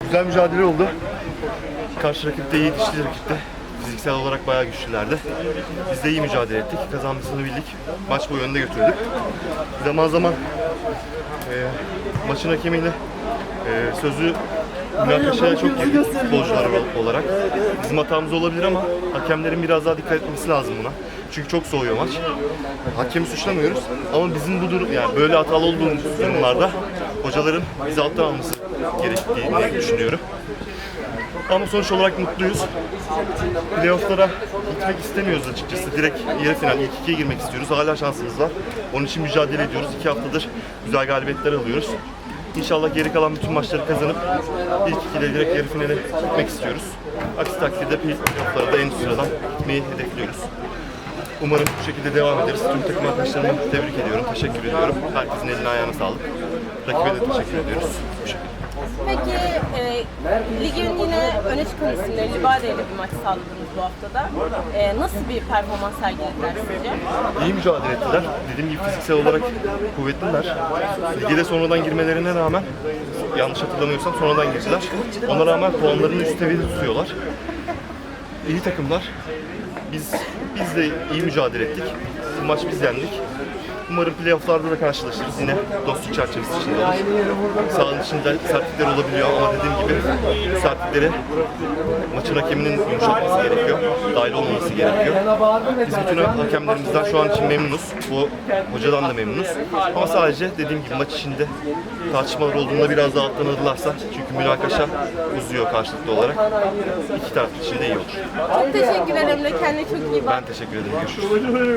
Güzel mücadele oldu. Karşı rakip de iyi, dişli rakipti. Fiziksel olarak bayağı güçlülerdi. Biz de iyi mücadele ettik. Kazanmasını bildik. Maç boyu önde götürdük. Zaman zaman e, maçın hakemiyle e, sözü münakaşaya çok girdik futbolcular olarak. Bizim hatamız olabilir ama hakemlerin biraz daha dikkat etmesi lazım buna. Çünkü çok soğuyor maç. Hakemi suçlamıyoruz ama bizim bu durum yani böyle hatalı olduğumuz durumlarda hocaların bizi alttan alması gerektiğini düşünüyorum. Ama sonuç olarak mutluyuz. Playoff'lara gitmek istemiyoruz açıkçası. Direkt yarı final, ilk ikiye girmek istiyoruz. Hala şansımız var. Onun için mücadele ediyoruz. İki haftadır güzel galibiyetler alıyoruz. İnşallah geri kalan bütün maçları kazanıp ilk ikide direkt yarı finale gitmek istiyoruz. Aksi takdirde playoff'lara da en üst sıradan gitmeyi hedefliyoruz. Umarım bu şekilde devam ederiz. Tüm takım arkadaşlarımı tebrik ediyorum, teşekkür ediyorum. Herkesin eline ayağına sağlık. Rakibe de teşekkür ediyoruz. Bu şekilde. Peki e, ligin yine öne çıkan isimleri Libade ile bir maç sağladınız bu haftada. E, nasıl bir performans sergilediler sizce? İyi mücadele ettiler. Dediğim gibi fiziksel olarak kuvvetliler. Lige de sonradan girmelerine rağmen, yanlış hatırlamıyorsam sonradan girdiler. Ona rağmen puanlarını üst seviyede tutuyorlar. İyi takımlar. Biz biz de iyi mücadele ettik. Maç biz yendik. Umarım playofflarda da karşılaşırız. Yine dostluk çerçevesi içinde olur. Sahanın içinde sertlikler olabiliyor ama dediğim gibi sertlikleri maçın hakeminin yumuşatması gerekiyor. Dahil olmaması gerekiyor. Biz bütün hakemlerimizden şu an için memnunuz. Bu hocadan da memnunuz. Ama sadece dediğim gibi maç içinde tartışmalar olduğunda biraz daha alttan alırlarsa çünkü münakaşa uzuyor karşılıklı olarak. İki taraf için de iyi olur. Çok teşekkürler Emre. Kendine çok iyi bak. Ben teşekkür ederim. Görüşürüz.